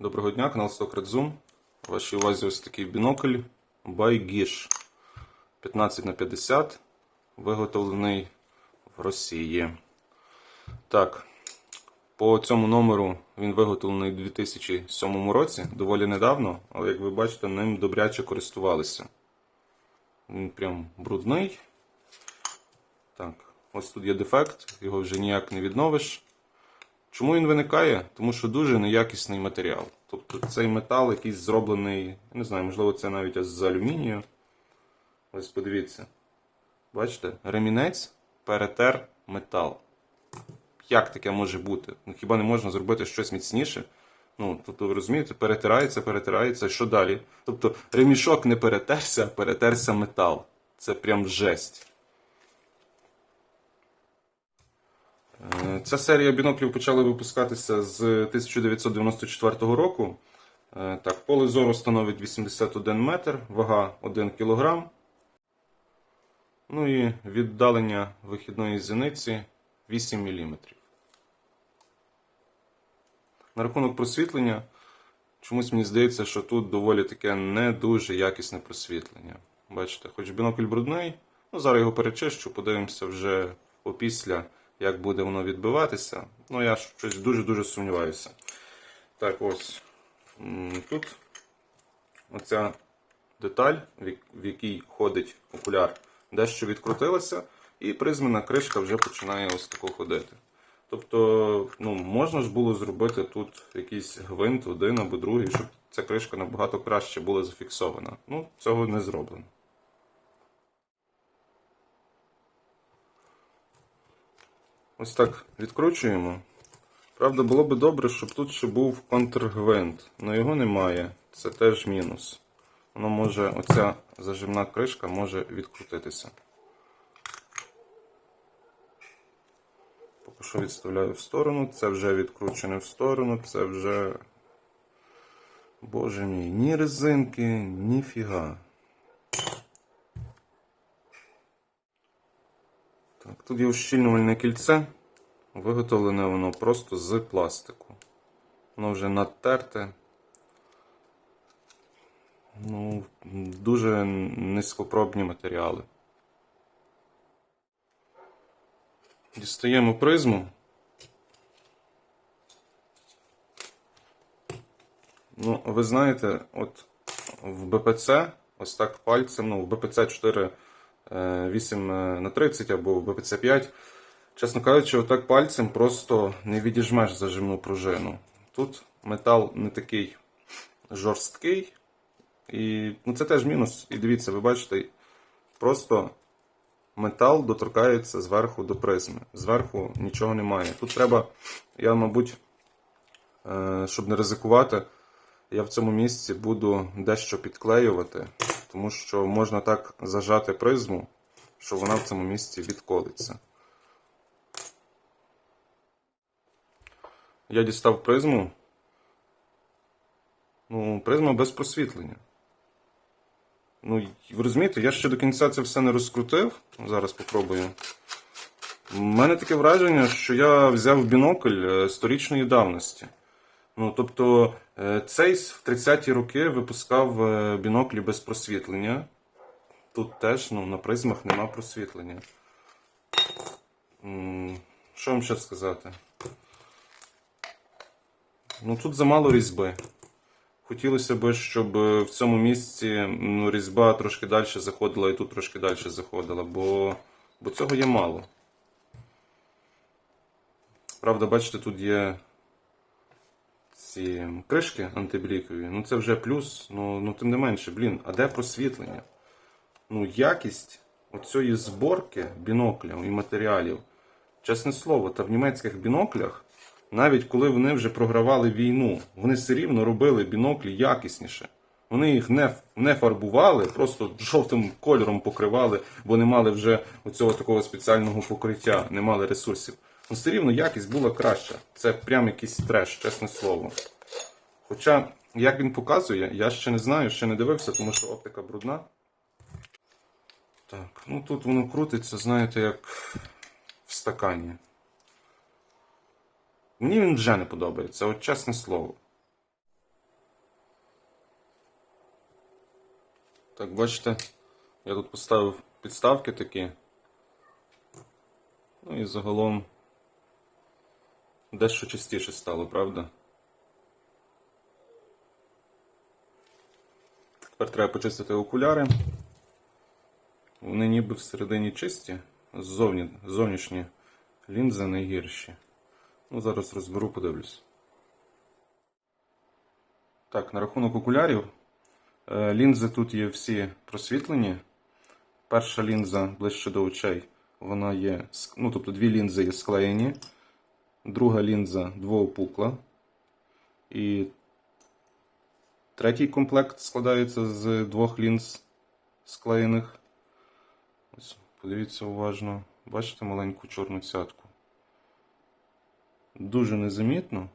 Доброго дня, канал Socrates В вашій увазі ось такий бінокль Байгіш 15 на 50 виготовлений в Росії. Так, по цьому номеру він виготовлений у 2007 році, доволі недавно, але як ви бачите, ним добряче користувалися. Він прям брудний. Так, ось тут є дефект, його вже ніяк не відновиш. Чому він виникає? Тому що дуже неякісний матеріал. Тобто цей метал якийсь зроблений, не знаю, можливо, це навіть з алюмінію. Ось подивіться. Бачите, ремінець перетер метал. Як таке може бути? Ну хіба не можна зробити щось міцніше? Ну, тобто, ви розумієте, перетирається, перетирається, що далі? Тобто ремішок не перетерся, а перетерся метал. Це прям жесть. Ця серія біноклів почала випускатися з 1994 року. Е, Так, поле зору становить 81 метр, вага 1 кг. Ну і віддалення вихідної зіниці 8 мм. На рахунок просвітлення, чомусь мені здається, що тут доволі таке не дуже якісне просвітлення. Бачите, хоч бінокль брудний, ну зараз його перечищу, подивимося вже опісля, як буде воно відбиватися. Ну, я щось дуже-дуже сумніваюся. Так, ось. Тут оця деталь, в якій ходить окуляр, дещо відкрутилася, і призмена кришка вже починає ось тако ходити. Тобто, ну, можна ж було зробити тут якийсь гвинт, один або другий, щоб ця кришка набагато краще була зафіксована. Ну, цього не зроблено. Ось так відкручуємо. Правда, було би добре, щоб тут ще був контргвинт, але його немає. Це теж мінус. Воно може, оця зажимна кришка може відкрутитися. Поки що відставляю в сторону, це вже відкручене в сторону, це вже. Боже мій, ні резинки, ні фіга. Тут є ущільнювальне кільце. Виготовлене воно просто з пластику. Воно вже надтерте. Ну, дуже низькопробні матеріали. Дістаємо призму. Ну, ви знаєте, от в БПЦ, ось так пальцем, ну, в БПЦ 4 е, 8 на 30 або БПЦ 5, чесно кажучи, отак пальцем просто не відіжмеш зажимну пружину. Тут метал не такий жорсткий. І ну, це теж мінус. І дивіться, ви бачите, просто метал доторкається зверху до призми. Зверху нічого немає. Тут треба, я, мабуть, е, щоб не ризикувати, я в цьому місці буду дещо підклеювати, тому що можна так зажати призму, що вона в цьому місці відколиться. Я дістав призму. Ну, призма без просвітлення. Ну, ви розумієте, я ще до кінця це все не розкрутив. Зараз попробую. У мене таке враження, що я взяв бінокль е, сторічної давності. Ну, тобто, е, Цейс в 30-ті роки випускав е, біноклі без просвітлення. Тут теж ну, на призмах нема просвітлення. Що вам ще сказати? Ну, тут замало різьби. Хотілося б, щоб е, в цьому місці ну, різьба трошки далі заходила і тут трошки далі заходила, бо, бо цього є мало. Правда, бачите, тут є ці кришки антиблікові. Ну це вже плюс, ну, ну тим не менше, блін, а де просвітлення? Ну, якість оцієї зборки біноклів і матеріалів, чесне слово, та в німецьких біноклях навіть коли вони вже програвали війну, вони все рівно робили біноклі якісніше. Вони їх не, не фарбували, просто жовтим кольором покривали, бо не мали вже оцього такого спеціального покриття, не мали ресурсів. Ну, все рівно якість була краща. Це прям якийсь треш, чесне слово. Хоча, як він показує, я ще не знаю, ще не дивився, тому що оптика брудна. Так, ну тут воно крутиться, знаєте, як в стакані. Мені він вже не подобається, от чесне слово. Так, бачите, я тут поставив підставки такі. Ну і загалом дещо частіше стало, правда? Тепер треба почистити окуляри. Вони ніби всередині чисті, ззовні, зовнішні лінзи найгірші. Ну, зараз розберу, подивлюсь. Так, на рахунок окулярів. Е, Лінзи тут є всі просвітлені. Перша лінза ближче до очей, вона є, ну, тобто дві лінзи є склеєні. Друга лінза двоопукла. І третій комплект складається з двох лінз склеєних. Ось, подивіться уважно. Бачите маленьку чорну цятку? Дуже незамітно.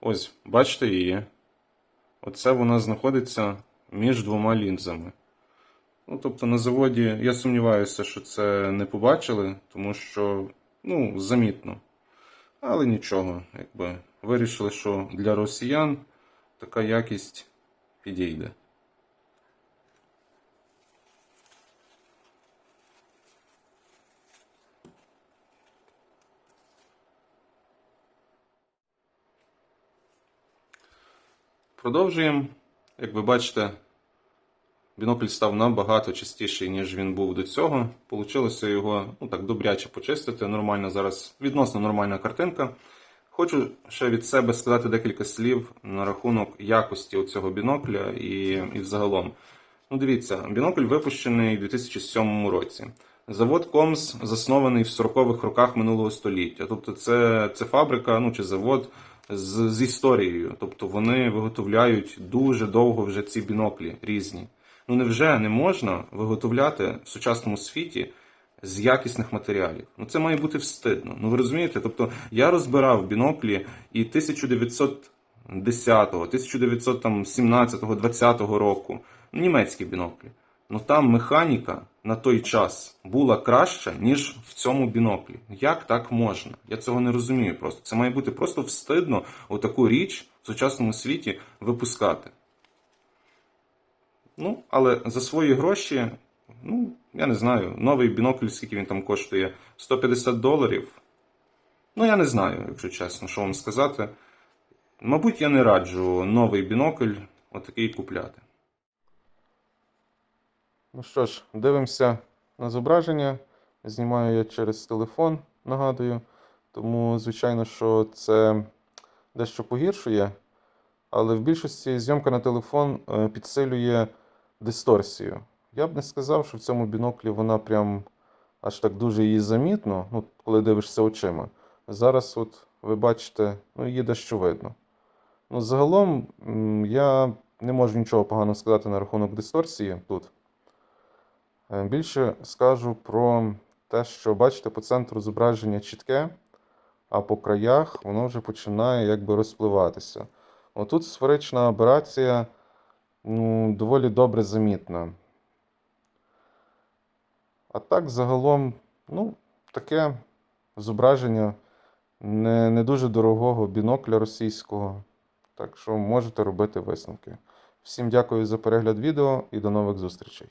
Ось, бачите її? Оце вона знаходиться між двома лінзами. Ну, тобто на заводі я сумніваюся, що це не побачили, тому що, ну, замітно. Але нічого, якби вирішили, що для росіян така якість підійде. Продовжуємо. Як ви бачите, бінокль став набагато чистіший, ніж він був до цього. Получилося його ну, так добряче почистити. Нормальна зараз, відносно нормальна картинка. Хочу ще від себе сказати декілька слів на рахунок якості цього бінокля і, і взагалом. Ну, дивіться, бінокль випущений у 2007 році. Завод Комс заснований в 40-х роках минулого століття. Тобто, це, це фабрика, ну чи завод з, з історією. Тобто вони виготовляють дуже довго вже ці біноклі різні. Ну невже не можна виготовляти в сучасному світі з якісних матеріалів? Ну це має бути встидно. Ну ви розумієте? Тобто я розбирав біноклі і 1910, 1917, 20 року, німецькі біноклі. Ну там механіка на той час була краща, ніж в цьому біноклі. Як так можна? Я цього не розумію просто. Це має бути просто встидно отаку річ в сучасному світі випускати. Ну, але за свої гроші, ну, я не знаю, новий бінокль, скільки він там коштує? 150 доларів. Ну, я не знаю, якщо чесно, що вам сказати. Мабуть, я не раджу новий бінокль отакий купляти. Ну що ж, дивимося на зображення. Знімаю я через телефон, нагадую. Тому, звичайно, що це дещо погіршує. Але в більшості зйомка на телефон е, підсилює дисторсію. Я б не сказав, що в цьому біноклі вона прям аж так дуже її замітно, ну, коли дивишся очима. Зараз, от ви бачите, ну, її дещо видно. Ну, загалом я не можу нічого поганого сказати на рахунок дисторсії тут. Е, Більше скажу про те, що бачите, по центру зображення чітке, а по краях воно вже починає якби розпливатися. Отут сферична аберація ну, доволі добре замітна. А так, загалом, ну, таке зображення не, не дуже дорогого бінокля російського. Так що можете робити висновки. Всім дякую за перегляд відео і до нових зустрічей.